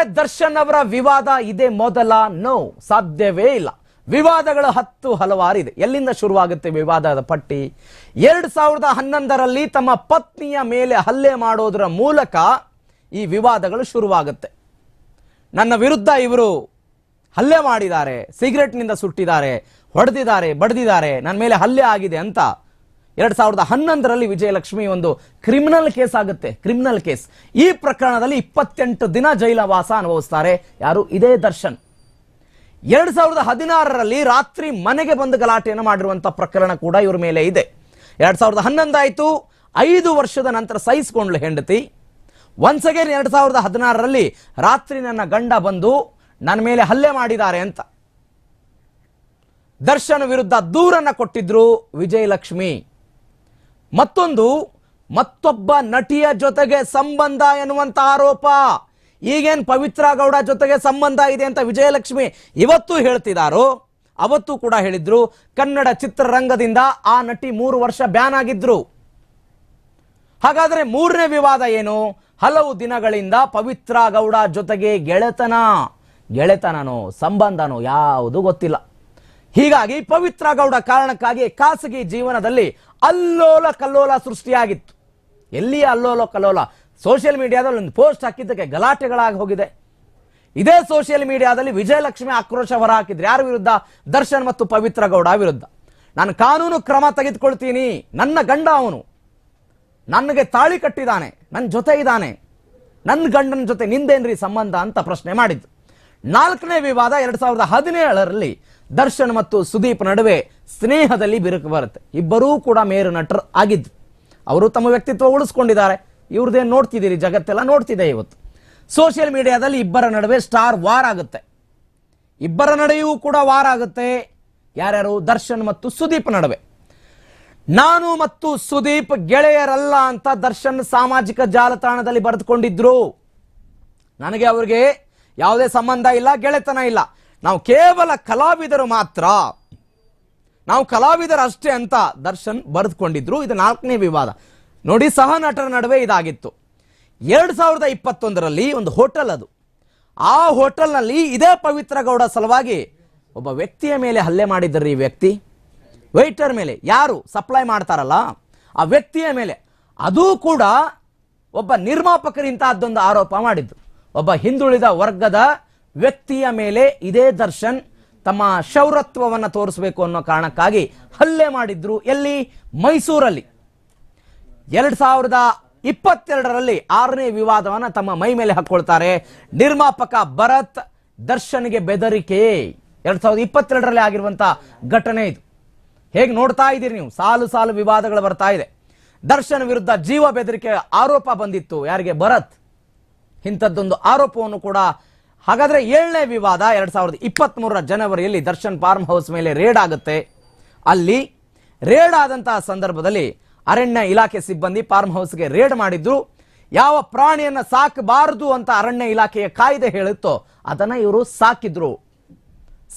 ಹಾಗಾದ್ರೆ ದರ್ಶನ್ ಅವರ ವಿವಾದ ಇದೆ ಮೊದಲ ನೋ ಸಾಧ್ಯವೇ ಇಲ್ಲ. ವಿವಾದಗಳು ಹತ್ತು ಹಲವಾರಿದೆ ಎಲ್ಲಿಂದ ಶುರುವಾಗುತ್ತೆ ವಿವಾದದ ಪಟ್ಟಿ? ಎರಡ್ ಸಾವಿರದ ಹನ್ನೊಂದರಲ್ಲಿ ತಮ್ಮ ಪತ್ನಿಯ ಮೇಲೆ ಹಲ್ಲೆ ಮಾಡೋದರ ಮೂಲಕ ಈ ವಿವಾದಗಳು ಶುರುವಾಗುತ್ತೆ. ನನ್ನ ವಿರುದ್ಧ ಇವರು ಹಲ್ಲೆ ಮಾಡಿದ್ದಾರೆ, ಸಿಗರೆಟ್ನಿಂದ ಸುಟ್ಟಿದ್ದಾರೆ, ಹೊಡೆದಿದ್ದಾರೆ, ಬಡ್ದಿದ್ದಾರೆ, ನನ್ನ ಮೇಲೆ ಹಲ್ಲೆ ಆಗಿದೆ ಅಂತ ಎರಡ್ ಸಾವಿರದ ಹನ್ನೊಂದರಲ್ಲಿ ವಿಜಯಲಕ್ಷ್ಮಿ ಒಂದು ಕ್ರಿಮಿನಲ್ ಕೇಸ್ ಆಗುತ್ತೆ ಕ್ರಿಮಿನಲ್ ಕೇಸ್ ಈ ಪ್ರಕರಣದಲ್ಲಿ ಇಪ್ಪತ್ತೆಂಟು ದಿನ ಜೈಲವಾಸ ಅನುಭವಿಸ್ತಾರೆ. ಯಾರು? ಇದೇ ದರ್ಶನ್. ಎರಡ್ ಸಾವಿರದ ಹದಿನಾರರಲ್ಲಿ ರಾತ್ರಿ ಮನೆಗೆ ಬಂದು ಗಲಾಟೆಯನ್ನು ಮಾಡಿರುವಂತ ಪ್ರಕರಣ ಕೂಡ ಇವ್ರ ಮೇಲೆ ಇದೆ. ಎರಡ್ ಸಾವಿರದ ಹನ್ನೊಂದಾಯ್ತು, ಐದು ವರ್ಷದ ನಂತರ ಸಹಿಸಿಕೊಂಡ್ಲು ಹೆಂಡತಿ. ಒನ್ಸ್ ಅಗೇನ್ ಎರಡ್ ಸಾವಿರದ ಹದಿನಾರರಲ್ಲಿ ರಾತ್ರಿ ನನ್ನ ಗಂಡ ಬಂದು ನನ್ನ ಮೇಲೆ ಹಲ್ಲೆ ಮಾಡಿದ್ದಾರೆ ಅಂತ. ದರ್ಶನ್ ವಿರುದ್ಧ ದೂರನ್ನು ಕೊಟ್ಟಿದ್ರು ವಿಜಯಲಕ್ಷ್ಮಿ. ಮತ್ತೊಂದು, ಮತ್ತೊಬ್ಬ ನಟಿಯ ಜೊತೆಗೆ ಸಂಬಂಧ ಎನ್ನುವಂತ ಆರೋಪ. ಈಗೇನ್ ಪವಿತ್ರ ಗೌಡ ಜೊತೆಗೆ ಸಂಬಂಧ ಇದೆ ಅಂತ ವಿಜಯಲಕ್ಷ್ಮಿ ಇವತ್ತು ಹೇಳ್ತಿದಾರೋ. ಅವತ್ತು ಕೂಡ ಹೇಳಿದ್ರು, ಕನ್ನಡ ಚಿತ್ರರಂಗದಿಂದ ಆ ನಟಿ ಮೂರು ವರ್ಷ ಬ್ಯಾನ್ ಆಗಿದ್ರು. ಹಾಗಾದ್ರೆ ಮೂರನೇ ವಿವಾದ ಏನು? ಹಲವು ದಿನಗಳಿಂದ ಪವಿತ್ರ ಗೌಡ ಜೊತೆಗೆ ಗೆಳೆತನ. ಗೆಳೆತನನೋ, ಸಂಬಂಧನೋ ಯಾವುದು ಗೊತ್ತಿಲ್ಲ. ಹೀಗಾಗಿ ಪವಿತ್ರ ಗೌಡ ಕಾರಣಕ್ಕಾಗಿ ಖಾಸಗಿ ಜೀವನದಲ್ಲಿ ಅಲ್ಲೋಲ ಕಲ್ಲೋಲ ಸೃಷ್ಟಿಯಾಗಿತ್ತು. ಎಲ್ಲಿಯ ಅಲ್ಲೋಲ ಕಲ್ಲೋಲ? ಸೋಷಿಯಲ್ ಮೀಡಿಯಾದಲ್ಲಿ ಒಂದು ಪೋಸ್ಟ್ ಹಾಕಿದ್ದಕ್ಕೆ ಗಲಾಟೆಗಳಾಗಿ ಹೋಗಿದೆ. ಇದೇ ಸೋಷಿಯಲ್ ಮೀಡಿಯಾದಲ್ಲಿ ವಿಜಯಲಕ್ಷ್ಮಿ ಆಕ್ರೋಶ ಹೊರ ಹಾಕಿದ್ರು ಯಾರ ವಿರುದ್ಧ? ದರ್ಶನ್ ಮತ್ತು ಪವಿತ್ರ ಗೌಡ ವಿರುದ್ಧ. ನಾನು ಕಾನೂನು ಕ್ರಮ ತೆಗೆದುಕೊಳ್ತೀನಿ. ನನ್ನ ಗಂಡ ಅವನು. ನನಗೆ ತಾಳಿ ಕಟ್ಟಿದ್ದಾನೆ. ನನ್ನ ಜೊತೆ ಇದ್ದಾನೆ. ನನ್ನ ಗಂಡನ ಜೊತೆ ನಿಂದೇನ್ರಿ ಸಂಬಂಧ ಅಂತ ಪ್ರಶ್ನೆ ಮಾಡಿದ್ದು. ನಾಲ್ಕನೇ ವಿವಾದ ಎರಡು ಸಾವಿರದ ಹದಿನೇಳರಲ್ಲಿ ದರ್ಶನ್ ಮತ್ತು ಸುದೀಪ್ ನಡುವೆ ಸ್ನೇಹದಲ್ಲಿ ಬಿರುಕು ಬರುತ್ತೆ. ಇಬ್ಬರೂ ಕೂಡ ಮೇರು ನಟರು ಆಗಿದ್ದು, ಅವರು ತಮ್ಮ ವ್ಯಕ್ತಿತ್ವ ಉಳಿಸ್ಕೊಂಡಿದ್ದಾರೆ. ಇವ್ರದ್ದೇನು ನೋಡ್ತಿದ್ದೀರಿ? ಜಗತ್ತೆಲ್ಲ ನೋಡ್ತಿದೆ ಇವತ್ತು. ಸೋಷಿಯಲ್ ಮೀಡಿಯಾದಲ್ಲಿ ಇಬ್ಬರ ನಡುವೆ ಸ್ಟಾರ್ ವಾರ್ ಆಗುತ್ತೆ. ಇಬ್ಬರ ನಡುವೆಯೂ ಕೂಡ ವಾರ್ ಆಗುತ್ತೆ. ಯಾರ್ಯಾರು? ದರ್ಶನ್ ಮತ್ತು ಸುದೀಪ್ ನಡುವೆ. ನಾನು ಮತ್ತು ಸುದೀಪ್ ಗೆಳೆಯರಲ್ಲ ಅಂತ ದರ್ಶನ್ ಸಾಮಾಜಿಕ ಜಾಲತಾಣದಲ್ಲಿ ಬರೆದುಕೊಂಡಿದ್ರು. ನನಗೆ ಅವ್ರಿಗೆ ಯಾವುದೇ ಸಂಬಂಧ ಇಲ್ಲ, ಗೆಳೆತನ ಇಲ್ಲ. ನಾವು ಕೇವಲ ಕಲಾವಿದರು ಮಾತ್ರ. ನಾವು ಕಲಾವಿದರು ಅಷ್ಟೇ ಅಂತ ದರ್ಶನ್ ಬರೆದುಕೊಂಡಿದ್ರು. ಇದು ನಾಲ್ಕನೇ ವಿವಾದ. ನೋಡಿ, ಸಹ ನಟರ ನಡುವೆ ಇದಾಗಿತ್ತು. ಎರಡು ಸಾವಿರದ ಇಪ್ಪತ್ತೊಂದರಲ್ಲಿ ಒಂದು ಹೋಟೆಲ್ ಅದು. ಆ ಹೋಟೆಲ್ನಲ್ಲಿ ಇದೇ ಪವಿತ್ರ ಗೌಡ ಸಲುವಾಗಿ ಒಬ್ಬ ವ್ಯಕ್ತಿಯ ಮೇಲೆ ಹಲ್ಲೆ ಮಾಡಿದ್ದರು ಈ ವ್ಯಕ್ತಿ. ವೆಯ್ಟರ್ ಮೇಲೆ. ಯಾರು? ಸಪ್ಲೈ ಮಾಡ್ತಾರಲ್ಲ. ಆ ವ್ಯಕ್ತಿಯ ಮೇಲೆ. ಅದೂ ಕೂಡ ಒಬ್ಬ ನಿರ್ಮಾಪಕರಿಂದ ಅದೊಂದು ಆರೋಪ ಮಾಡಿದ್ದು. ಒಬ್ಬ ಹಿಂದುಳಿದ ವರ್ಗದ ವ್ಯಕ್ತಿಯ ಮೇಲೆ ಇದೇ ದರ್ಶನ್ ತಮ್ಮ ಶೌರತ್ವವನ್ನು ತೋರಿಸಬೇಕು ಅನ್ನೋ ಕಾರಣಕ್ಕಾಗಿ ಹಲ್ಲೆ ಮಾಡಿದ್ರು ಎಲ್ಲಿ? ಮೈಸೂರಲ್ಲಿ. ಎರಡು ಸಾವಿರದ ಇಪ್ಪತ್ತೆರಡರಲ್ಲಿ ಆರನೇ ವಿವಾದವನ್ನು ತಮ್ಮ ಮೈ ಮೇಲೆ ಹಾಕೊಳ್ತಾರೆ. ನಿರ್ಮಾಪಕ ಭರತ್ ದರ್ಶನ್ಗೆ ಬೆದರಿಕೆ. ಎರಡು ಸಾವಿರದ ಇಪ್ಪತ್ತೆರಡರಲ್ಲಿ ಆಗಿರುವಂತ ಘಟನೆ ಇದು. ಹೇಗೆ ನೋಡ್ತಾ ಇದ್ದೀರಿ ನೀವು? ಸಾಲು ಸಾಲು ವಿವಾದಗಳು ಬರ್ತಾ ಇದೆ. ದರ್ಶನ್ ವಿರುದ್ಧ ಜೀವ ಬೆದರಿಕೆ ಆರೋಪ ಬಂದಿತ್ತು. ಯಾರಿಗೆ? ಭರತ್. ಇಂಥದ್ದೊಂದು ಆರೋಪವನ್ನು ಕೂಡ ಹಾಗಾದ್ರೆ ಏಳನೇ ವಿವಾದ ಎರಡ್ ಸಾವಿರದ ಇಪ್ಪತ್ತ್ ಮೂರರ ಜನವರಿಯಲ್ಲಿ ದರ್ಶನ್ ಫಾರ್ಮ್ ಹೌಸ್ ಮೇಲೆ ರೇಡ್ ಆಗುತ್ತೆ. ಅಲ್ಲಿ ರೇಡ್ ಆದಂತಹ ಸಂದರ್ಭದಲ್ಲಿ ಅರಣ್ಯ ಇಲಾಖೆ ಸಿಬ್ಬಂದಿ ಫಾರ್ಮ್ ಹೌಸ್ಗೆ ರೇಡ್ ಮಾಡಿದ್ರು. ಯಾವ ಪ್ರಾಣಿಯನ್ನ ಸಾಕಬಾರದು ಅಂತ ಅರಣ್ಯ ಇಲಾಖೆಯ ಕಾಯ್ದೆ ಹೇಳುತ್ತೋ ಅದನ್ನ ಇವರು ಸಾಕಿದ್ರು.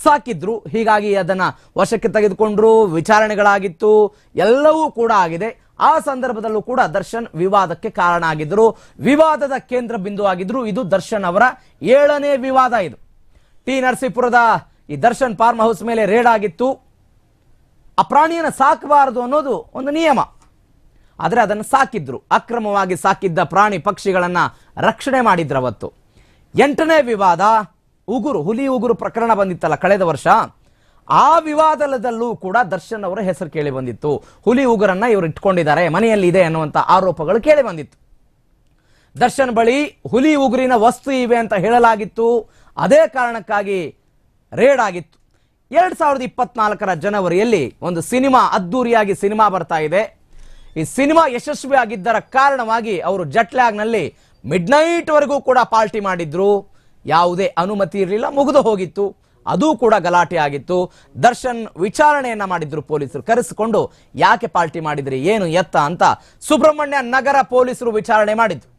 ಸಾಕಿದ್ರು. ಹೀಗಾಗಿ ಅದನ್ನ ವಶಕ್ಕೆ ತೆಗೆದುಕೊಂಡ್ರು, ವಿಚಾರಣೆಗಳಾಗಿತ್ತು, ಎಲ್ಲವೂ ಕೂಡ ಆಗಿದೆ. ಆ ಸಂದರ್ಭದಲ್ಲೂ ಕೂಡ ದರ್ಶನ್ ವಿವಾದಕ್ಕೆ ಕಾರಣ ಆಗಿದ್ರು ವಿವಾದದ ಕೇಂದ್ರ ಬಿಂದು ಆಗಿದ್ರು ಇದು ದರ್ಶನ್ ಅವರ ಏಳನೇ ವಿವಾದ ಇದು. ಟಿ ನರಸೀಪುರದ ಈ ದರ್ಶನ್ ಫಾರ್ಮ್ ಹೌಸ್ ಮೇಲೆ ರೇಡ್ ಆಗಿತ್ತು. ಆ ಪ್ರಾಣಿಯನ್ನು ಸಾಕಬಾರದು ಅನ್ನೋದು ಒಂದು ನಿಯಮ. ಆದರೆ ಅದನ್ನು ಸಾಕಿದ್ರು. ಅಕ್ರಮವಾಗಿ ಸಾಕಿದ್ದ ಪ್ರಾಣಿ ಪಕ್ಷಿಗಳನ್ನು ರಕ್ಷಣೆ ಮಾಡಿದ್ರು ಅವತ್ತು ಎಂಟನೇ ವಿವಾದ ಉಗುರು, ಹುಲಿ ಉಗುರು ಪ್ರಕರಣ ಬಂದಿತ್ತಲ್ಲ, ಕಳೆದ ವರ್ಷ. ಆ ವಿವಾದದಲ್ಲೂ ಕೂಡ ದರ್ಶನ್ ಅವರ ಹೆಸರು ಕೇಳಿ ಬಂದಿತ್ತು. ಹುಲಿ ಉಗುರನ್ನ ಇವರು ಇಟ್ಕೊಂಡಿದ್ದಾರೆ, ಮನೆಯಲ್ಲಿ ಇದೆ ಅನ್ನುವಂತ ಆರೋಪಗಳು ಕೇಳಿ ಬಂದಿತ್ತು. ದರ್ಶನ್ ಬಳಿ ಹುಲಿ ಉಗುರಿನ ವಸ್ತು ಇವೆ ಅಂತ ಹೇಳಲಾಗಿತ್ತು. ಅದೇ ಕಾರಣಕ್ಕಾಗಿ ರೇಡ್ ಆಗಿತ್ತು. ಎರಡ್ ಸಾವಿರದ ಇಪ್ಪತ್ನಾಲ್ಕರ ಜನವರಿಯಲ್ಲಿ ಒಂದು ಸಿನಿಮಾ, ಅದ್ದೂರಿಯಾಗಿ ಸಿನಿಮಾ ಬರ್ತಾ ಇದೆ. ಈ ಸಿನಿಮಾ ಯಶಸ್ವಿ ಆಗಿದ್ದರ ಕಾರಣವಾಗಿ ಅವರು ಜಟ್ಲ್ಯಾಗ್ನಲ್ಲಿ ಮಿಡ್ ನೈಟ್ ವರೆಗೂ ಕೂಡ ಪಾರ್ಟಿ ಮಾಡಿದ್ರು. ಯಾವುದೇ ಅನುಮತಿ ಇರಲಿಲ್ಲ, ಮುಗಿದು ಹೋಗಿತ್ತು. ಅದು ಕೂಡ ಗಲಾಟೆ ಆಗಿತ್ತು. ದರ್ಶನ್ ವಿಚಾರಣೆಯನ್ನ ಮಾಡಿದ್ರು ಪೊಲೀಸರು. ಕರೆಸಿಕೊಂಡು ಯಾಕೆ ಪಾರ್ಟಿ ಮಾಡಿದ್ರಿ, ಏನು ಎತ್ತ ಅಂತ ಸುಬ್ರಹ್ಮಣ್ಯ ನಗರ ಪೊಲೀಸರು ವಿಚಾರಣೆ ಮಾಡಿದ್ರು.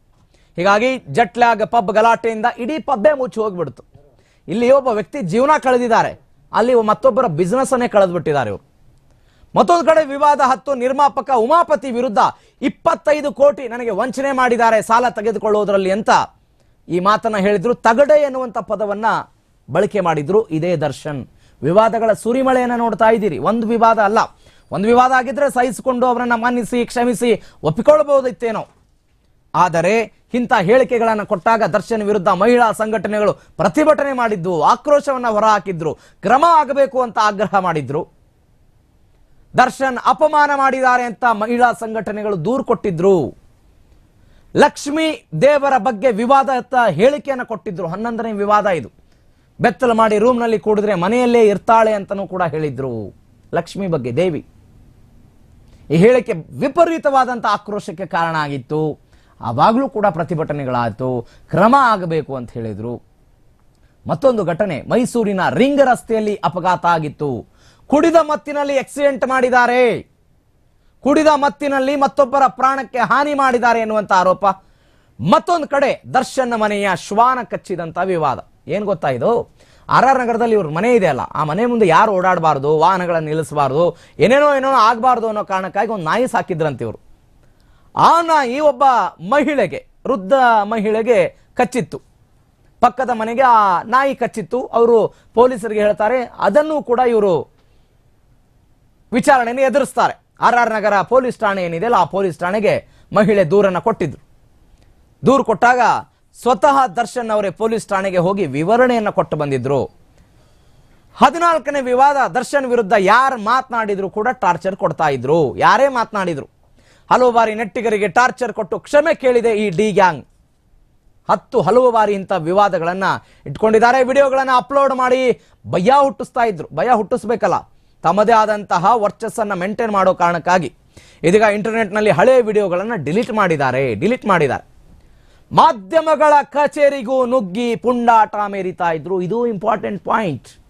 ಹೀಗಾಗಿ ಜಟ್ಲಾಗ್ ಪಬ್ ಗಲಾಟೆಯಿಂದ ಇಡೀ ಪಬ್ಬೇ ಮುಚ್ಚಿ ಹೋಗ್ಬಿಡ್ತು. ಇಲ್ಲಿ ಒಬ್ಬ ವ್ಯಕ್ತಿ ಜೀವನ ಕಳೆದಿದ್ದಾರೆ. ಅಲ್ಲಿ ಮತ್ತೊಬ್ಬರ ಬಿಸ್ನೆಸ್ ಅನ್ನೇ ಕಳೆದ್ಬಿಟ್ಟಿದ್ದಾರೆ ಇವರು. ಮತ್ತೊಂದು ಕಡೆ ವಿವಾದ ಹತ್ತು, ನಿರ್ಮಾಪಕ ಉಮಾಪತಿ ವಿರುದ್ಧ ಇಪ್ಪತ್ತೈದು ಕೋಟಿ ನನಗೆ ವಂಚನೆ ಮಾಡಿದ್ದಾರೆ, ಸಾಲ ತೆಗೆದುಕೊಳ್ಳುವುದರಲ್ಲಿ ಅಂತ ಈ ಮಾತನ್ನ ಹೇಳಿದ್ರು. ತಗಡೆ ಎನ್ನುವಂತ ಪದವನ್ನ ಬಳಕೆ ಮಾಡಿದ್ರು ಇದೇ ದರ್ಶನ್. ವಿವಾದಗಳ ಸುರಿಮಳೆಯನ್ನ ನೋಡ್ತಾ ಇದ್ದೀರಿ. ಒಂದು ವಿವಾದ ಅಲ್ಲ. ಒಂದು ವಿವಾದ ಆಗಿದ್ರೆ ಸಹಿಸಿಕೊಂಡು ಅವರನ್ನ ಮನ್ನಿಸಿ, ಕ್ಷಮಿಸಿ, ಒಪ್ಪಿಕೊಳ್ಳಬಹುದಿತ್ತೇನೋ. ಆದರೆ ಇಂಥ ಹೇಳಿಕೆಗಳನ್ನು ಕೊಟ್ಟಾಗ ದರ್ಶನ್ ವಿರುದ್ಧ ಮಹಿಳಾ ಸಂಘಟನೆಗಳು ಪ್ರತಿಭಟನೆ ಮಾಡಿದ್ದು, ಆಕ್ರೋಶವನ್ನು ಹೊರಹಾಕಿದ್ರು, ಕ್ರಮ ಆಗಬೇಕು ಅಂತ ಆಗ್ರಹ ಮಾಡಿದ್ರು. ದರ್ಶನ್ ಅಪಮಾನ ಮಾಡಿದ್ದಾರೆ ಅಂತ ಮಹಿಳಾ ಸಂಘಟನೆಗಳು ದೂರು ಕೊಟ್ಟಿದ್ರು. ಲಕ್ಷ್ಮೀ ದೇವರ ಬಗ್ಗೆ ವಿವಾದ ಹೇಳಿಕೆಯನ್ನು ಕೊಟ್ಟಿದ್ರು. ಹನ್ನೊಂದನೇ ವಿವಾದ ಇದು. ಬೆತ್ತಲು ಮಾಡಿ ರೂಮ್ನಲ್ಲಿ ಕೂಡಿದ್ರೆ ಮನೆಯಲ್ಲೇ ಇರ್ತಾಳೆ ಅಂತಲೂ ಕೂಡ ಹೇಳಿದ್ರು ಲಕ್ಷ್ಮಿ ಬಗ್ಗೆ ದೇವಿ. ಈ ಹೇಳಿಕೆ ವಿಪರೀತವಾದಂಥ ಆಕ್ರೋಶಕ್ಕೆ ಕಾರಣ ಆಗಿತ್ತು. ಆವಾಗಲೂ ಕೂಡ ಪ್ರತಿಭಟನೆಗಳಾಯಿತು. ಕ್ರಮ ಆಗಬೇಕು ಅಂತ ಹೇಳಿದ್ರು. ಮತ್ತೊಂದು ಘಟನೆ, ಮೈಸೂರಿನ ರಿಂಗ್ ರಸ್ತೆಯಲ್ಲಿ ಅಪಘಾತ ಆಗಿತ್ತು. ಕುಡಿದ ಮತ್ತಿನಲ್ಲಿ ಆಕ್ಸಿಡೆಂಟ್ ಮಾಡಿದ್ದಾರೆ. ಕುಡಿದ ಮತ್ತಿನಲ್ಲಿ ಮತ್ತೊಬ್ಬರ ಪ್ರಾಣಕ್ಕೆ ಹಾನಿ ಮಾಡಿದ್ದಾರೆ ಎನ್ನುವಂಥ ಆರೋಪ. ಮತ್ತೊಂದು ಕಡೆ ದರ್ಶನ ಮನೆಯ ಶ್ವಾನ ಕಚ್ಚಿದಂತ ವಿವಾದ. ಏನ್ ಗೊತ್ತಾ ಇದು? ಆರ್ ಆರ್ ನಗರದಲ್ಲಿ ಇವ್ರ ಮನೆ ಇದೆ ಅಲ್ಲ. ಆ ಮನೆ ಮುಂದೆ ಯಾರು ಓಡಾಡಬಾರ್ದು, ವಾಹನಗಳನ್ನು ನಿಲ್ಲಿಸಬಾರದು, ಏನೇನೋ ಏನೇನೋ ಆಗಬಾರ್ದು ಅನ್ನೋ ಕಾರಣಕ್ಕಾಗಿ ಒಂದು ನಾಯಿ ಸಾಕಿದ್ರಂತ ಇವರು. ಆ ನಾಯಿ ಒಬ್ಬ ಮಹಿಳೆಗೆ, ವೃದ್ಧ ಮಹಿಳೆಗೆ ಕಚ್ಚಿತ್ತು. ಪಕ್ಕದ ಮನೆಗೆ ಆ ನಾಯಿ ಕಚ್ಚಿತ್ತು. ಅವರು ಪೊಲೀಸರಿಗೆ ಹೇಳ್ತಾರೆ, ಅದನ್ನು ಕೂಡ ಇವರು ವಿಚಾರಣೆಯನ್ನು ಎದುರಿಸ್ತಾರೆ. ಆರ್ ಆರ್ ನಗರ ಪೊಲೀಸ್ ಠಾಣೆ ಏನಿದೆಯಲ್ಲ ಆ ಪೊಲೀಸ್ ಠಾಣೆಗೆ ಮಹಿಳೆ ದೂರನ್ನ ಕೊಟ್ಟಿದ್ರು. ದೂರು ಕೊಟ್ಟಾಗ ಸ್ವತಃ ದರ್ಶನ್ ಅವರೇ ಪೊಲೀಸ್ ಠಾಣೆಗೆ ಹೋಗಿ ವಿವರಣೆಯನ್ನು ಕೊಟ್ಟು ಬಂದಿದ್ರು. ಹದಿನಾಲ್ಕನೇ ವಿವಾದ, ದರ್ಶನ್ ವಿರುದ್ಧ ಯಾರು ಮಾತನಾಡಿದ್ರು ಕೂಡ ಟಾರ್ಚರ್ ಕೊಡ್ತಾ ಇದ್ರು. ಯಾರೇ ಮಾತನಾಡಿದ್ರು. ಹಲವು ಬಾರಿ ನೆಟ್ಟಿಗರಿಗೆ ಟಾರ್ಚರ್ ಕೊಟ್ಟು ಕ್ಷಮೆ ಕೇಳಿದೆ ಈ ಡಿ ಗ್ಯಾಂಗ್. ಹತ್ತು ಹಲವು ಬಾರಿ ಇಂಥ ವಿವಾದಗಳನ್ನ ಇಟ್ಕೊಂಡಿದ್ದಾರೆ. ವಿಡಿಯೋಗಳನ್ನ ಅಪ್ಲೋಡ್ ಮಾಡಿ ಭಯ ಹುಟ್ಟಿಸ್ತಾ ಇದ್ರು. ಭಯ ಹುಟ್ಟಿಸ್ಬೇಕಲ್ಲ. ತಮ್ಮದೇ ಆದಂತಹ ವರ್ಚಸ್ಸನ್ನು ಮೇಂಟೈನ್ ಮಾಡೋ ಕಾರಣಕ್ಕಾಗಿ. ಇದೀಗ ಇಂಟರ್ನೆಟ್ನಲ್ಲಿ ಹಳೆಯ ವಿಡಿಯೋಗಳನ್ನ ಡಿಲೀಟ್ ಮಾಡಿದ್ದಾರೆ. ಡಿಲೀಟ್ ಮಾಡಿದ್ದಾರೆ. ಮಾಧ್ಯಮಗಳ ಕಚೇರಿಗೂ ನುಗ್ಗಿ ಪುಂಡಾಟ ಮೇರಿತಾ ಇದ್ರು. ಇದು ಇಂಪಾರ್ಟೆಂಟ್ ಪಾಯಿಂಟ್